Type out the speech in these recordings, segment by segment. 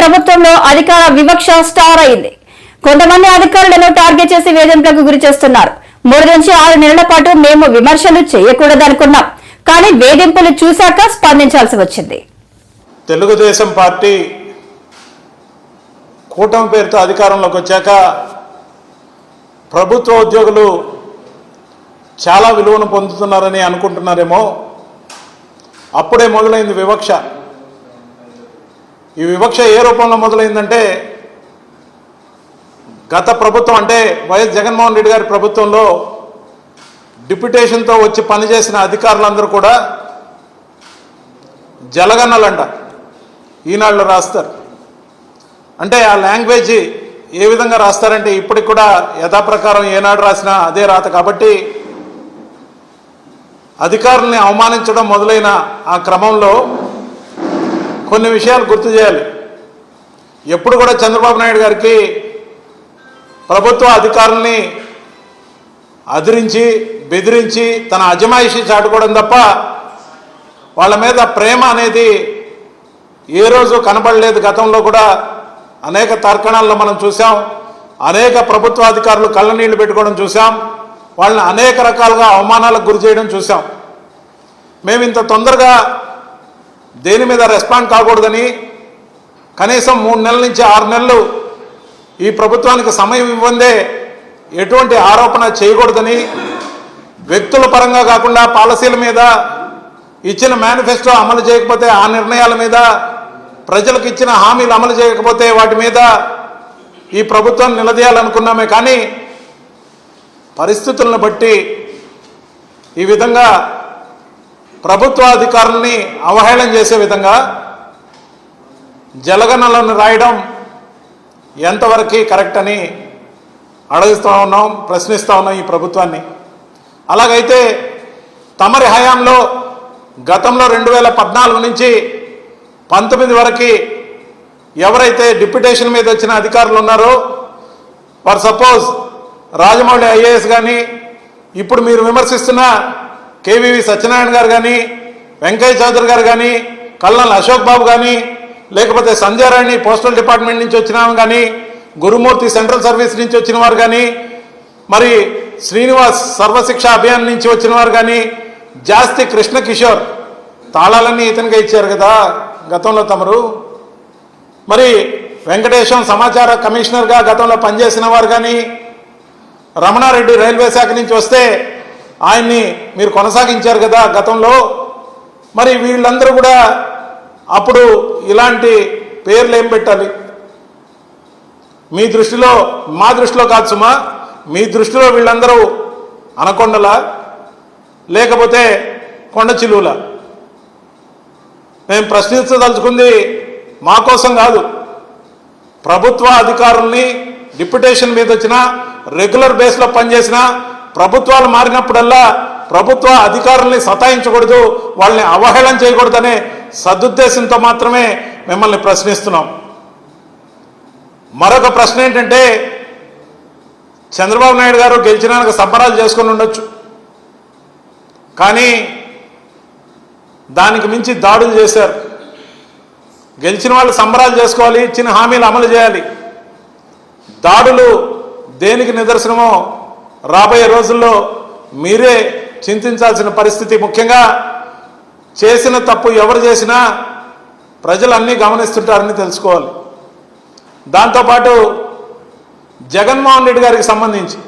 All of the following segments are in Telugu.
ప్రభుత్వంలో అధికార వివక్ష స్టార్ అయింది. కొంతమంది అధికారులను టార్గెట్ చేసి వేధింపులకు గురి చేస్తున్నారు. మూడు నుంచి ఆరు నెలల పాటు మేము విమర్శలు చేయకూడదనుకున్నాం. కానీ వేధింపులు చూశాక స్పందించాల్సి వచ్చింది. తెలుగుదేశం పార్టీ కూటమి పేరుతో అధికారంలోకి వచ్చాక ప్రభుత్వ ఉద్యోగులు చాలా విలువను పొందుతున్నారని అనుకుంటున్నారేమో. అప్పుడే మొదలైంది వివక్ష. ఈ వివక్ష ఏ రూపంలో మొదలైందంటే గత ప్రభుత్వం అంటే వైఎస్ జగన్మోహన్ రెడ్డి గారి ప్రభుత్వంలో డిప్యుటేషన్తో వచ్చి పనిచేసిన అధికారులందరూ కూడా జలగన్నలంట. ఈనాళ్ళు రాస్తారు. అంటే ఆ లాంగ్వేజ్ ఏ విధంగా రాస్తారంటే ఇప్పటికి కూడా యథాప్రకారం ఏనాడు రాసినా అదే రాత కాబట్టి అధికారుల్ని అవమానించడం మొదలైన ఆ క్రమంలో కొన్ని విషయాలు గుర్తు చేయాలి. ఎప్పుడు కూడా చంద్రబాబు నాయుడు గారికి ప్రభుత్వ అధికారుల్ని అదిరించి బెదిరించి తన అజమాయిషి చాటుకోవడం తప్ప వాళ్ళ మీద ప్రేమ అనేది ఏ రోజు కనబడలేదు. గతంలో కూడా అనేక తర్కణాల్లో మనం చూసాం అనేక ప్రభుత్వ అధికారులు కళ్ళనీళ్ళు పెట్టుకోవడం చూసాం వాళ్ళని అనేక రకాలుగా అవమానాలకు గురి చేయడం చూసాం మేము ఇంత తొందరగా దేని మీద రెస్పాండ్ కాకూడదని కనీసం మూడు నెలల నుంచి ఆరు నెలలు ఈ ప్రభుత్వానికి సమయం ఇవ్వందే ఎటువంటి ఆరోపణ చేయకూడదని వ్యక్తుల పరంగా కాకుండా పాలసీల మీద ఇచ్చిన మేనిఫెస్టో అమలు చేయకపోతే ఆ నిర్ణయాల మీద ప్రజలకు ఇచ్చిన హామీలు అమలు చేయకపోతే వాటి మీద ఈ ప్రభుత్వం నిలదీయాలనుకున్నామే కానీ పరిస్థితులను బట్టి ఈ విధంగా ప్రభుత్వ అధికారుల్ని అవహేళన చేసే విధంగా జలగణలను రాయడం ఎంతవరకు కరెక్ట్ అని అడుగుతూ ఉన్నాం ప్రశ్నిస్తూ ఉన్నాం ఈ ప్రభుత్వాన్ని. అలాగైతే తమరి హయాంలో గతంలో రెండు వేల పద్నాలుగు నుంచి పంతొమ్మిది వరకు ఎవరైతే డిప్యుటేషన్ మీద వచ్చిన అధికారులు ఉన్నారో ఫర్ సపోజ్ రాజమౌళి ఐఏఎస్ కానీ ఇప్పుడు మీరు విమర్శిస్తున్న కేవీవి సత్యనారాయణ గారు కానీ వెంకయ్య చౌదరి గారు కానీ కల్నల్ అశోక్ బాబు కానీ లేకపోతే సంధ్యారాణి పోస్టల్ డిపార్ట్మెంట్ నుంచి వచ్చిన కానీ గురుమూర్తి సెంట్రల్ సర్వీస్ నుంచి వచ్చిన వారు కానీ మరి శ్రీనివాస్ సర్వశిక్ష అభియాన్ నుంచి వచ్చిన వారు కానీ జాస్తి కృష్ణ కిషోర్ తాళాలన్నీ ఇతనిగా ఇచ్చారు కదా గతంలో తమరు. మరి వెంకటేశం సమాచార కమిషనర్గా గతంలో పనిచేసిన వారు కానీ రమణారెడ్డి రైల్వే శాఖ నుంచి వస్తే ఆయన్ని మీరు కొనసాగించారు కదా గతంలో. మరి వీళ్ళందరూ కూడా అప్పుడు ఇలాంటి పేర్లు ఏం పెట్టాలి? మీ దృష్టిలో మా దృష్టిలో కాదు సుమా మీ దృష్టిలో వీళ్ళందరూ అనకొండలా? లేకపోతే కొండ చిలువుల? మేము ప్రశ్నించదలుచుకుంది మా కోసం కాదు. ప్రభుత్వ అధికారుల్ని డిప్యుటేషన్ మీద వచ్చిన రెగ్యులర్ బేస్లో పనిచేసిన ప్రభుత్వాలు మారినప్పుడల్లా ప్రభుత్వ అధికారుల్ని సతాయించకూడదు వాళ్ళని అవహేళన చేయకూడదనే సదుద్దేశంతో మాత్రమే మిమ్మల్ని ప్రశ్నిస్తున్నాం. మరొక ప్రశ్న ఏంటంటే చంద్రబాబు నాయుడు గారు గెలిచినాక సంబరాలు చేసుకొని ఉండొచ్చు. కానీ దానికి మించి దాడులు చేశారు. గెలిచిన వాళ్ళు సంబరాలు చేసుకోవాలి ఇచ్చిన హామీలు అమలు చేయాలి. దాడులు దేనికి నిదర్శనమో రాబోయే రోజుల్లో మీరే చింతించాల్సిన పరిస్థితి ముఖ్యంగా చేసిన తప్పు ఎవరు చేసినా ప్రజలు అన్నీ గమనిస్తుంటారని తెలుసుకోవాలి. దాంతోపాటు జగన్మోహన్ రెడ్డి గారికి సంబంధించి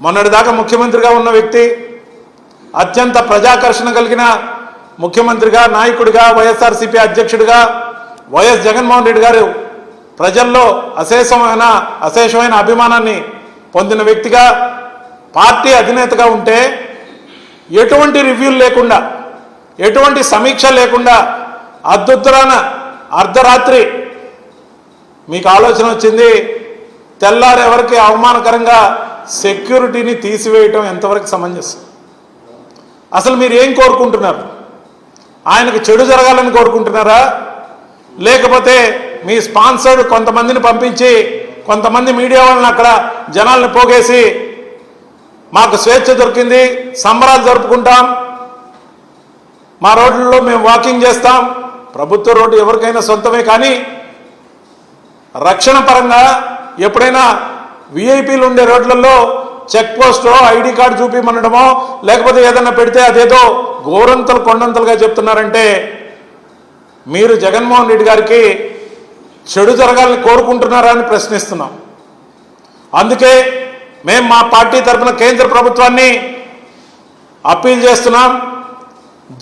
మొన్నటిదాకా ముఖ్యమంత్రిగా ఉన్న వ్యక్తి అత్యంత ప్రజాకర్షణ కలిగిన ముఖ్యమంత్రిగా నాయకుడిగా వైఎస్ఆర్సీపీ అధ్యక్షుడిగా వైఎస్ జగన్మోహన్ రెడ్డి గారు ప్రజల్లో అశేషమైన అశేషమైన అభిమానాన్ని పొందిన వ్యక్తిగా పార్టీ అధినేతగా ఉంటే ఎటువంటి రివ్యూలు లేకుండా ఎటువంటి సమీక్ష లేకుండా అద్దుత్తరాన అర్ధరాత్రి మీకు ఆలోచన వచ్చింది తెల్లారు ఎవరికి అవమానకరంగా సెక్యూరిటీని తీసివేయటం ఎంతవరకు సమంజసం? అసలు మీరు ఏం కోరుకుంటున్నారు? ఆయనకు చెడు జరగాలని కోరుకుంటున్నారా? లేకపోతే మీ స్పాన్సర్డ్ కొంతమందిని పంపించి కొంతమంది మీడియా వాళ్ళని అక్కడ జనాల్ని పోగేసి మాకు స్వేచ్ఛ దొరికింది సంబరాలు జరుపుకుంటాం మా రోడ్లలో మేము వాకింగ్ చేస్తాం. ప్రభుత్వ రోడ్డు ఎవరికైనా సొంతమే కానీ రక్షణ పరంగా ఎప్పుడైనా విఐపీలు ఉండే రోడ్లలో చెక్ పోస్టో ఐడి కార్డు చూపిమనడమో లేకపోతే ఏదన్నా పెడితే అదేదో గోరంతలు కొండంతలుగా చెప్తున్నారంటే మీరు జగన్మోహన్ రెడ్డి గారికి చెడు జరగాలని కోరుకుంటున్నారా అని ప్రశ్నిస్తున్నాం. అందుకే మేము మా పార్టీ తరఫున కేంద్ర ప్రభుత్వాన్ని అప్పీల్ చేస్తున్నాం.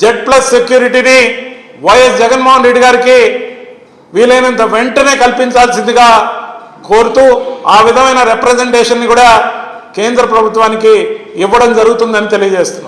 జెడ్ ప్లస్ సెక్యూరిటీని వైఎస్ జగన్మోహన్ రెడ్డి గారికి వీలైనంత వెంటనే కల్పించాల్సిందిగా కోరుతూ ఆ విధమైన రిప్రజెంటేషన్ని కూడా కేంద్ర ప్రభుత్వానికి ఇవ్వడం జరుగుతుందని తెలియజేస్తున్నాం.